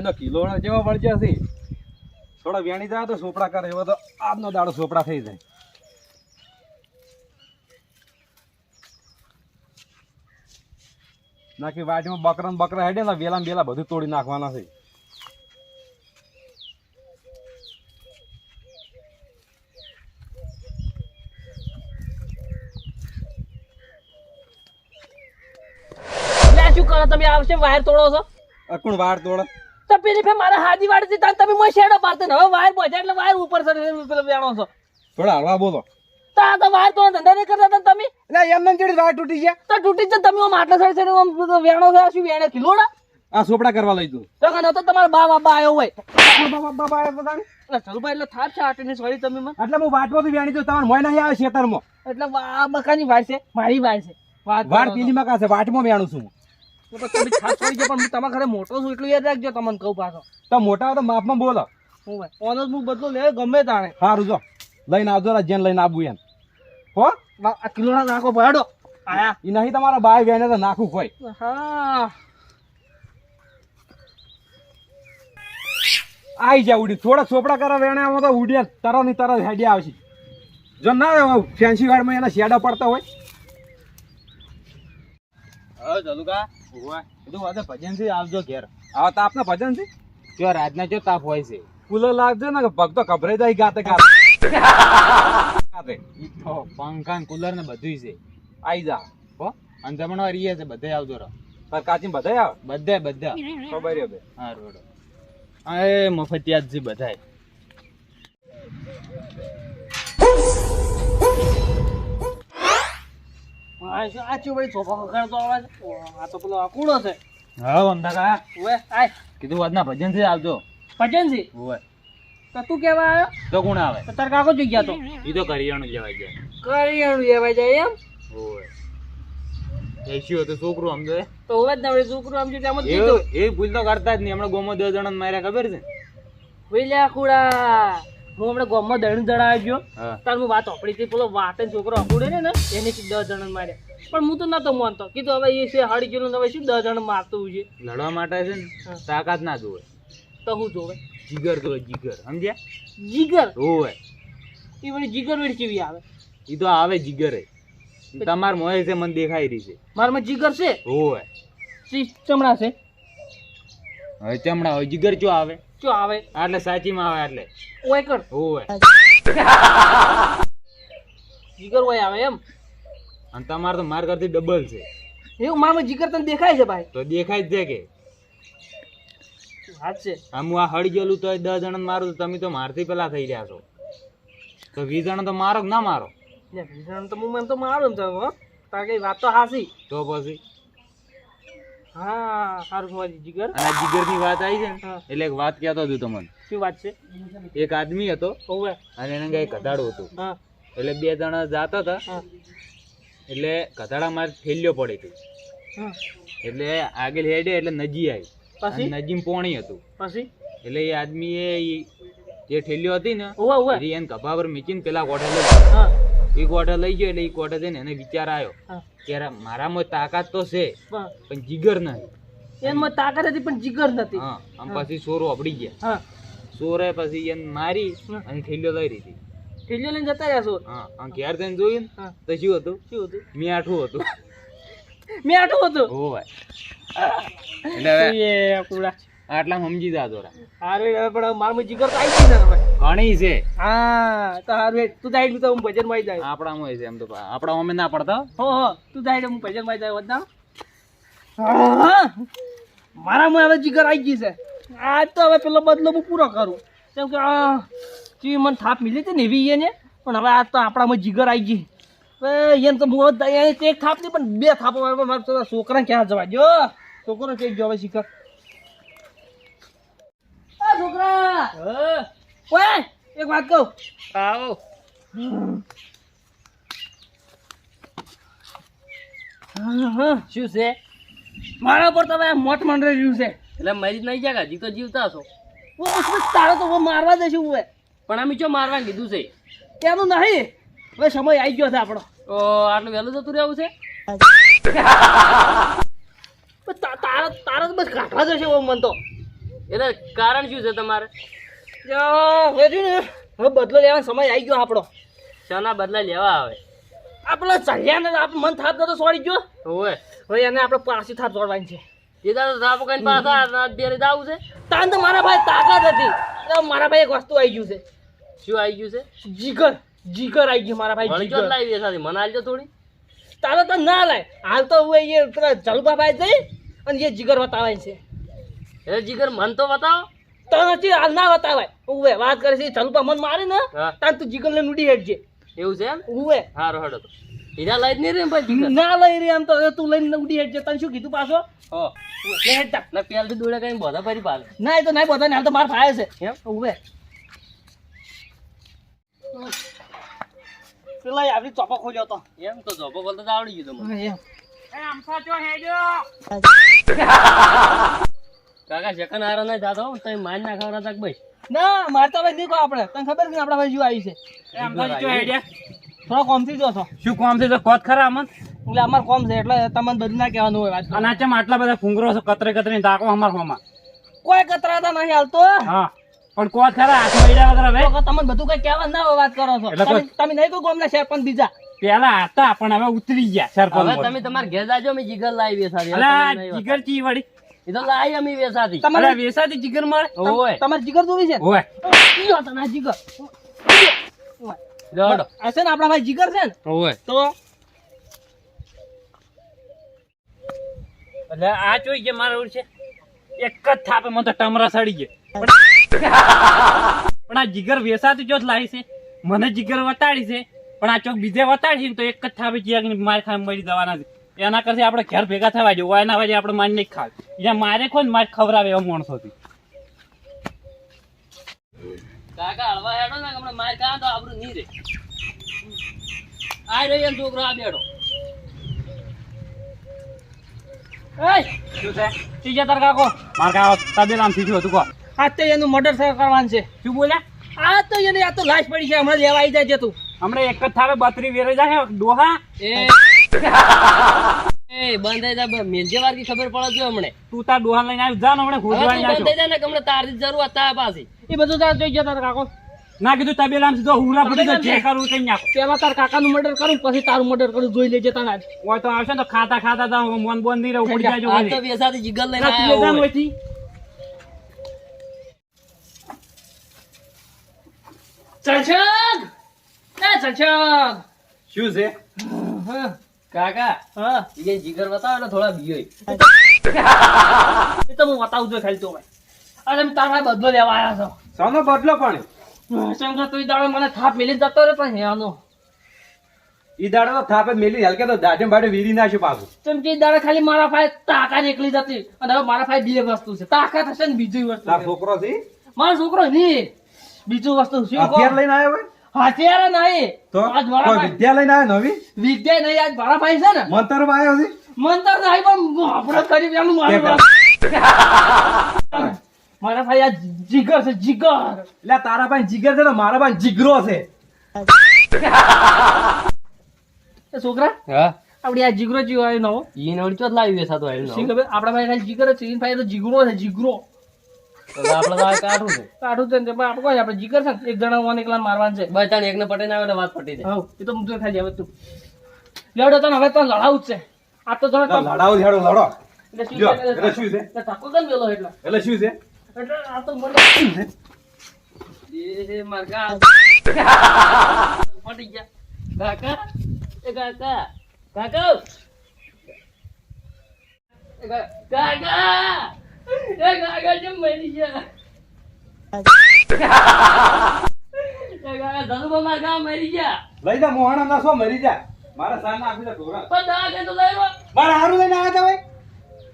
એનો કિલો જેવા વળજ્યા છે. થોડા વેણી જાય તો સોપડા કરે એવો તો આજનો દાડો સોપડા થઈ જાય. નાખી વાટીમાં બકરા ને બકરા હેડે ને વેલા વેલા બધું તોડી નાખવાના છે. શું કરો તમે? આવશે? વાયર તોડો છો? અકુણ વાયર તોડે? તો પેલી ફે મારા હાજી વાળી હતી તમે મને શેડો પાડતે હવે વાયર પહોંચ્યા એટલે વાયર ઉપર સર પેલો વેણો છો. થોડા હળવા બોલો. તો તો વાયર તોડો ધંધા નહીં કરતા તમે? એમ એમને ચડી વાર તૂટી ગયા. તો તૂટી જ તમે આમ આટલા સાઈડ સાઈડ આમ વેણો છે શું વેણે કિલોડા આ સોપડા કરવા લઈ દઉં તો કનો તો તમારા બા બાબા આવ્યો હોય. બાબા બાબા આવ્યા ને? એટલે ચલુભાઈ એટલે થાર છે આટલી સોરી તમે મને એટલે હું વાટમાંથી વેણી દઉં તમારે મોય નહીં આવે ખેતરમાં એટલે આ બકાની વાર છે મારી વાર છે. વાડ છો. પેલી માં કાશે વાટમાં વેણું છું તો તો તમે થાપ છોડી દો પણ હું તમારા ઘરે મોટો છું એટલું યાદ રાખજો તમને કહું પાછો. તો મોટા તો માપમાં બોલો. હું ભાઈ ઓનો હું બદલો લે ગમે તાણે. સારું જો લઈને આવજો જેન લઈને આવવું એમ. હો? આ કિલોના નાખો ભયાડો આયા. એ નહીં તમારા બાય વેને તો નાખું કોઈ. હા. આઈ જાય ઉડી. થોડા ચોપડા કરવા વેણે આમાં તો ઉડ્યા તરતની તરત હેડ્યા આવશે. જો ના ફેન્સી વાડમાં એના શેડા પડતા હોય. ચલુકા કીધું વાદે ભજનથી આવજો ઘેર. આવા તાપ ભજન છે જો રાતના જો તાપ હોય છે. કુલર લાગજો ને કે પગ જાય ગાતે ગાતે. ગાતે. ઈ તો પંખા કુલર ને બધું છે. આઈ જા. હો અને જમણવાર ઈ છે બધે આવજો રહો. તાર કાચી બધા આવે? બધે બધા. ખબર છે હા રોડો એ મફતિયાત બધાય. આ ચો ભાઈ સોફા ખખડતો અવાજ આ તો પેલો અકુડો છે. હા આય. કીધું ભજનથી આવજો. ભજનજી? ઓય તો તું કેવા આવ્યો? તો કોણ આવે? તો તાર કાકો જોઈ ગયા તો. ઈ તો કરિયાણું લેવા જાય કરિયાણું એવા જાય એમ? ઓય એસ્યું હતું છોકરું સમજો એ? તો હવે જ ને હવે છોકરું આમ તેમ જ એ ભૂલ તો કરતા જ નહીં. હમણાં ગોમો દસ જણા માર્યા ખબર છે? ભૂલ્યા કુડા હું હમણાં ગામમાં દણ દડા ગયો તાર હું વાત ઓપડી હતી પેલો વાટે છોકરો અકુડે ને એને દસ જણ માર્યા. પણ હું તો નતો માનતો. કીધું હવે એ છે હાડી કિલો હવે શું દસ જણ મારતું છે? લડવા માટે છે ને તાકાત ના જોવે. તો હું જોવે? જીગર જોવે જીગર. સમજ્યા? જીગર? હોવે એ વળી જીગર વેડ કેવી આવે? એ તો આવે જીગર તમાર મોય છે મને દેખાઈ રહી છે. મારામાં જીગર છે? શી ચમડા છે? હવે ચમડા હોય જીગર ચો આવે? શું આવે. એટલે સાચીમાં આવે એટલે ઓય કર. ઓય જીગર ઓય આવે એમ. અને તમારે તો માર કરતી ડબલ છે. એવું મારામાં જીગર તને દેખાય છે ભાઈ? તો દેખાય જ છે કે. વાત છે. આમ હું આ હળી ગયેલું તો દસ જણા મારું તો તમે તો મારથી પેલા થઈ રહ્યા છો. તો વીસ જણા તો મારો કે ના મારો? ને ભીષણ તો હું એમ તો મારું ને તો હો. તાર કઈ વાત તો હાસી તો પછી? હા સારું ખવાજી જીગર. અને જીગરની વાત આવી છે ને એટલે એક વાત કહેતો હતો તમને. શું વાત છે? એક આદમી હતો અને એને કઈ કધાડું હતું. એટલે બે જણા જાતા હતા. એટલે કધાડા માર ઠેલ્યો પડી હતી એટલે આગળ હેડે એટલે નજી આવી. પછી? નજીમ પોણી હતું. પછી? એટલે એ આદમીએ એ જે ઠેલ્યો હતી ને એને કભા પર મીચીને પેલા કોઠે લઈ એ કોઠે લઈ ગયો એટલે એ કોઠે જઈને એને વિચાર આવ્યો. હા કે યાર મારામાં તાકાત તો છે પણ જીગર નથી. એમાં તાકાત હતી પણ જીગર નથી. હા આમ પછી સોરો અપડી ગયા. હા. સોરે પછી એને મારી. અને ઠેલ્યો લઈ રહી ઠેલ્યો લઈને જતા રહ્યા સોર હા આમ ઘેર જઈને જોયું તો શું હતું? શું હતું? મીઠું હતું. મેં આઠું હતું? ઓ ભાઈ. એટલે આટલા સમજી જા જોરા અરે પણ મારું જીગર તો આવી ગઈ ને ઘણી છે. હા તો હારું. તું જાય તો હું ભજનમાં જાય આપણામાં હોય છે એમ તો આપણા અમે ના પડતા. હો. હો. હો તું જાય હું ભજનમાં જાય વધના મારામાં હવે જીગર આવી ગઈ છે. આજ તો હવે પેલો બદલો હું પૂરો કરું. કેમ કે આ જે મને થાપ મિલી હતી ને એવી એને. પણ હવે આજ તો આપણામાં જીગર આવી ગઈ. હવે એને તો હું એક થાપ નહીં પણ બે થાપો મારે છોકરા ક્યાં જવા જો છોકરો ક્યાંક ગયો હવે શીખર? આ છોકરા! ઓય એક વાત કહું? આવો. હા, હા, શું છે? મારા પર તમે મોત મંડળ રહ્યું છે. એટલે મરી નહીં જાય હજી તો જીવતા છો તારો તો હું મારવા દેશું હવે. પણ અમે જો મારવા કીધું છે? નહીં. હવે સમય આવી ગયો છે આપણો. તો આટલું વહેલું જતું રહેવું છે? તારા તારા તો બસ કાઢવા જશે મન તો. એટલે કારણ શું છે તમારે? હવે જો ને હવે બદલો લેવાનો સમય આવી ગયો આપણો. શાના બદલા લેવા આવે. આપણો ચલ્યાને આપણે મન થાપ તો સોડી ગયો. હવે એને આપણે પાછી થાપ દોડવાની છે. એ તારે થાપ કઈ પાછા બેરે જાવું છે? તાન તો મારા ભાઈ તાકાત હતી. એટલે મારા ભાઈ એક વસ્તુ આવી ગયું છે. શું આવી ગયું છે? જીગર જીગર આવી ગયું મારા ભાઈ જીગર. લાવી દે સાથે? મને આલજો થોડી. તારે તો ના લાય. હાલ તો હું એ જઈ અને એ જીગર બતાવાય છે. એ જીગર મન તો બતાવો. તો નથી હાલ ના બતાવાય. ઉવે વાત કરે છે જલબા મન મારે ને તાન તું જીગલ ને નુડી હેડજે. એવું છે એમ? ઉવે. હારો હેડો તો. હીરા લઈ જ નહીં રે ભાઈ ના લઈ રે એમ તો તું લઈને ઉડી હેડજે. તને શું કીધું પાછો? હો. લે હેડ તા. ના પેલથી દોડે કઈ બધા ફરી પાલે ના એ તો ના બધા હાલ તો માર ફાય છે. એમ ઉવે. પેલા આપણી ચોપો ખોલ્યો તો એમ તો ચોપો બોલતો તો આવડી ગયું તમને એમ. કાકા જકન આરો ના જાતો તો માન ના ખવડા તક ભાઈ ના મારતા ભાઈ નીકો આપણે. તને ખબર છે આપણા ભાઈ જો આવી છે? થોડો કોમથી જો છો. શું કોમથી તો કોત ખરા અમન. એટલે અમાર કોમ છે એટલે તમને બધું ના કહેવાનું હોય વાત અને આ આટલા બધા ફુંગરો છે કતરે કતરી તાકો અમાર હોમાં? કોઈ કતરાતા નહીં હાલતો હા. પણ કોત ખરા હાથમાં ઈડા વગર હવે? તો તમને બધું કઈ કહેવા ના હોય વાત કરો છો. તમે નહીં કોઈ ગોમના શેર પણ બીજા. પેલા હતા પણ હવે ઉતરી ગયા સરપંચ હવે તમે તમારે ઘેર જાજો મે જીગર લાવી છે જીગર ચી વળી. એ તો લાવી અમે વેસાથી તમારે વેસાથી જીગર મળે ઓય. તમારે જીગર જોવી છે? ઓય. ઈયો તને જીગર. દોડો. આ છે ને આપણા ભાઈ જીગર છે ને? ઓય. તો એટલે આ જોઈ કે મારા છે એક જ થાપે મને તો ટમરા સડી ગયા. પણ આ જીગર વેસાતી જો જ લાવી છે. મને જીગર વતાડી છે. પણ આ ચોક બીજે વતાડી છે ને તો એક જ થાપે ચિયા માર ખાઈ મરી જવાના છે. એના કરતા આપણે ઘેર ભેગા થવા જોઈએ એના વાજે આપણે માન નહીં ખાવ. જ્યાં મારે કોઈ માર ખવડાવે એવા માણસો થી કાકા હળવા હેડો ને હમણાં માર ખાવા તો આપણું નહીં રે. આ રહ્યો છોકરો આ કો હમણાં એક જ થાવે બત્રી વેરે જાય ડોહા. બંધ થઈ જા મેલજે વાર ખબર પડે જો હમણે. તું તાર ડોહા લઈને આવ્યું જા ને હમણાં હવે બંધ થઈ જા ને કે તારી જરૂર હતા પાછી એ બધું તાર જોઈ ગયા કાકો. ના કીધું તબેલામ સીધો હુરા પડી જે કરવું કઈ નાખો. પેલા તાર કાકાનું મર્ડર કરું પછી તારું મર્ડર કરું જોઈ લેજે તને આજ. તો આવશે તો ખાતા ખાતા તો મન બોન નહીં રહું પડી જાય આ તો વેસાથી જીગર લઈને ના, ને હોય. ઓયથી. ચલછગ! એ શું છે? હા, કાકા હા. એ જીગર બતાવો એટલે થોડા બીયો એ તો હું બતાવું છું ખાલી તો ભાઈ. અરે તારા બદલો લેવા આવ્યા છો. સાનો બદલો પણ કેમ કે તું દાડો મને થાપ મેલી જતો રે પણ હેનો ઈ દાડો તો થાપે મેલી હલકે તો દાઢે બાઢે વીરી નાખ્યું પાછું. તેમ કે દાડો ખાલી મારા ફાય તાકા એકલી જતી અને હવે મારા ફાય બે વસ્તુ છે. તાકાત હશે ને બીજી વસ્તુ તાર છોકરો છે મારો છોકરો નહીં. બીજું વસ્તુ શું? લઈને આવ્યો હોય? હથિયાર નહીં. તો કોઈ ભાઈ વિદ્યા નવી વિદ્યા નહીં આજ મારા ભાઈ છે ને? મંતરમાં આવ્યો છે મન નહીં પણ આપણે કરી પેલું મારું કે ભાઈ. મારા ભાઈ આ જીગર છે જીગર. એટલે તારા પાસે જીગર છે ને મારા પાસે જીગરો છે. છોકરા હા? આપડી આ જીગરો જીવો આવ્યો નવો. એ નવડી ચોથ લાવી બેસાતો આવ્યો શી ખબર? આપડા ભાઈ જીગર છે એની ભાઈ તો જીગરો છે જીગરો. આપણે તો કાઢું છે. કાઢું છે આપણે કોઈ આપણે જીગર છે એક જણા one એકલા મારવાનું છે. બસ તાણ એકને પટેને આવે વાત પટી જાય. હવ એ તો હું ખાલી હવે તું. લેવડો તને હવે તો લડાવું જ છે. આ તો જરા તો લડાવો લડો. એટલે શું છે? એટલે શું છે? ધક્કો કેમ મેલો એટલે. એટલે શું છે? એટલે આ તો મને એ મારકા પટી ગયા. કાકા? એ કાકા? કાકા? કાકા? કાકા કેમ મરી ગયા કાકા ધનુભા મારા ગામ મરી ગયા લઈ જા મોહણા ના સો મરી જા મારા સામે આપી દે ઢોરા પણ દવા કે તો લઈ લો મારા હારું લઈને આવ્યા તા ભાઈ?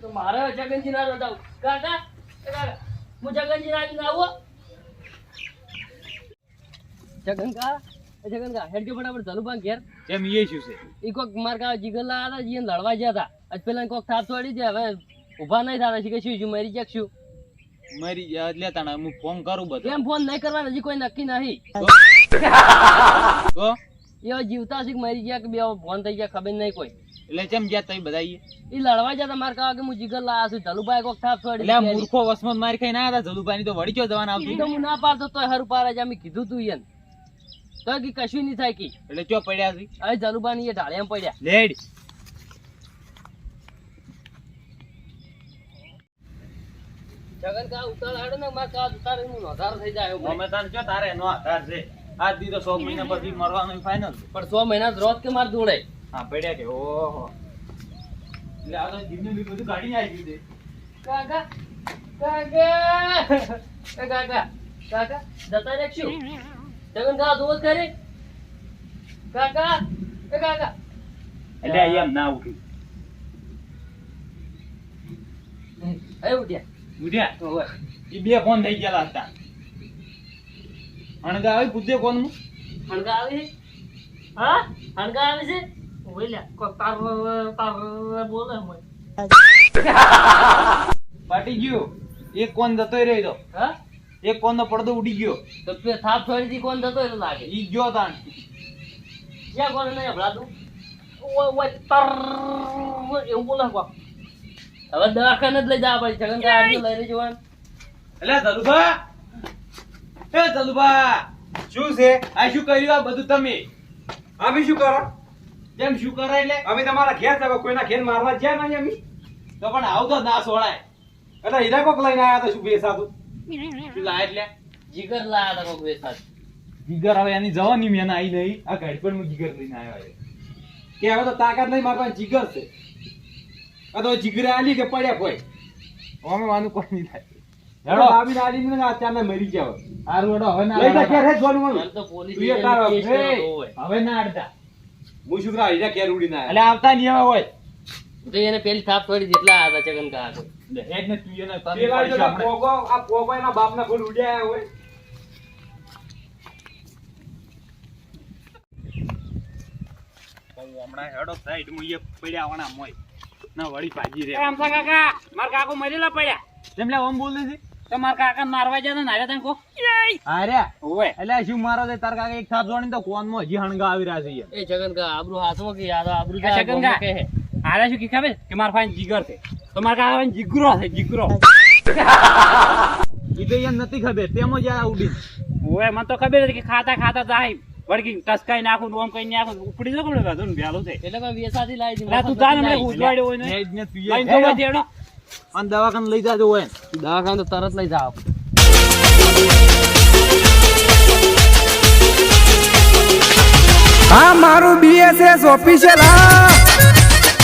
તો મારે જગનજી ના બતાવું કાકા કાકા હું જગનજી ના આવો જગન કા જગન કા હેડ કે ફટાફટ ધનુભા ઘેર એ શું છે? ઈ કોક માર કા જીગર લા હતા જીને લડવા ગયા હતા આજ પેલા કોક થાપ છોડી છે હવે ઊભા નહીં થતા કે શું મરી ગયા શું? મરી ગયા એટલે તાણે હું ફોન કરું બધું. કેમ ફોન નહીં કરવાનો હજી કોઈ નક્કી નહીં. તો એવા જીવતા છે મરી ગયા કે બે ફોન થઈ ગયા ખબર નહીં કોઈ. એટલે કેમ ગયા તઈ બધા? ઈ લડવા જતા મારે કહો કે હું જીગર લાયા છું જલુભાઈ કોક થાપ છોડી એટલે મૂર્ખો વસમત મારી ખાઈ ના હતા જલુભાની તો વળી ગયો જવાના આવતી? તો હું ના પાડતો તોય હરું પારે જ અમે કીધું તું ઈયન તો કી કશું નહીં થાય કી. એટલે ચો પડ્યા છે હવે જલુભાની એ ઢાળિયામાં પડ્યા. લેડ. જગન કા ઉતાર હાડે ને મારે કા ઉતારે હું નોધાર થઈ જાય અમે તને જો તારે એનો આધાર છે. આજ દી તો મહિના પછી મરવાનું ફાઇનલ પણ સો મહિના રોજ કે મારે દોડે? હા પડ્યા કે ઓહો. એટલે આ તો જીવને બી બધું કાઢીને આવી ગયું કાકા કાકા એ કાકા કાકા જતા રહેશું જગન કા દોડ કરે? કાકા એ કાકા. એટલે ના ઉઠી. એ ઉઠ્યા. એ બે ફોન થઈ ગયેલા હતા. અણગા આવી પૂછે કોણ હું હણગા આવે હા? હણગા આવે છે? બોલે મને પાટી ગયો. એક કોણ જતો રહ્યો તો. હા? એક કોણ નો પડદો ઉડી ગયો. તો પે થાપ છોડી દી કોણ જતો એટલે લાગે. ઈ ગયો તાણ ક્યાં કોણ નહીં હભળાતું ઓય ઓય તાર એવું બોલે હવે દવાખાને જ લઈ જવા પડે છગન કાકા આજુ લઈને જવાનું. એટલે ધલુભા એ ધલુભા શું છે? આ શું કર્યું આ બધું તમે? અમે શું કરો? જેમ શું કરે એટલે? અમે તમારા ઘેર જવા કોઈના ઘેર મારવા જ્યાં નહીં અમે. તો પણ આવું તો ના સોળાય. એટલે હીરા કોક લઈને આવ્યા તો શું બેસાતું? શું લાય એટલે? જીગર લાયા હતા કોક વેસાત જીગર હવે એની જવાની મેં આવી નહીં. આ ગાડી પર હું જીગર લઈને આવ્યો. કે હવે તો તાકાત નહીં મારવાની જીગર છે. આ તો જીગરે આલી કે પડ્યા કોઈ. અમે વાનું કોઈ નહીં થાય. હેડો. આવીને આલી ને અત્યારે મરી જાવ હોય. વડો હવે ના લઈ જા કે રે હે જોવાનું તો પોલીસ તું એ તારો હવે ના અડતા હું શું કરા? હીરા ઘેર ઉડીને એટલે આવતા નહીં હવે હોય. તો એને પેલી થાપ થોડી જેટલા એટલા ચગન કા હતો હેડ ને તું એને તને જો પોગો આ પોગો એના બાપના કોઈ ઉડ્યા હોય. હમણાં હેડો સાઈડમાં એ પડ્યા વાળા મોય. ના વળી ભાજી રે. આમ કાકા મારા કાકો મરેલા પડ્યા. જેમ ઓમ બોલે છે? તો મારા કાકા મારવા જતા નાર્યા તને કો. હાર્યા ઓવે એટલે શું મારો છે? તાર કાકા એક થાપ જોડી તો કોનમાં હજી હણગા આવી રહ્યા છે યાર. એ જગન કા આબરૂ હાથમાં કે યાદ આબરૂ આ જગન કા? આરે શું કી ખબર કે મારા પાસે જીગર છે. તો મારા કાકા જીગરો છે જીગરો. ઈ તો યાર નથી ખબર તેમ જ આ ઉડી ઓવે મને તો ખબર હતી કે ખાતા ખાતા જાય વળગી ટસકાઈ નાખું ને ઓમ કઈ નાખું ઉપડી તો કમળે ને ભેલું છે. એટલે મેં વેસાથી લાવી દી તું ને મને ઉજવાડ્યો હોય ને? ને યાર. તો હેડો. અને દવાખાને લઈ જાજો હોય દવાખાને તો તરત લઈ જાવ હા મારું બીએસએસ ઓફિશિયલ હા.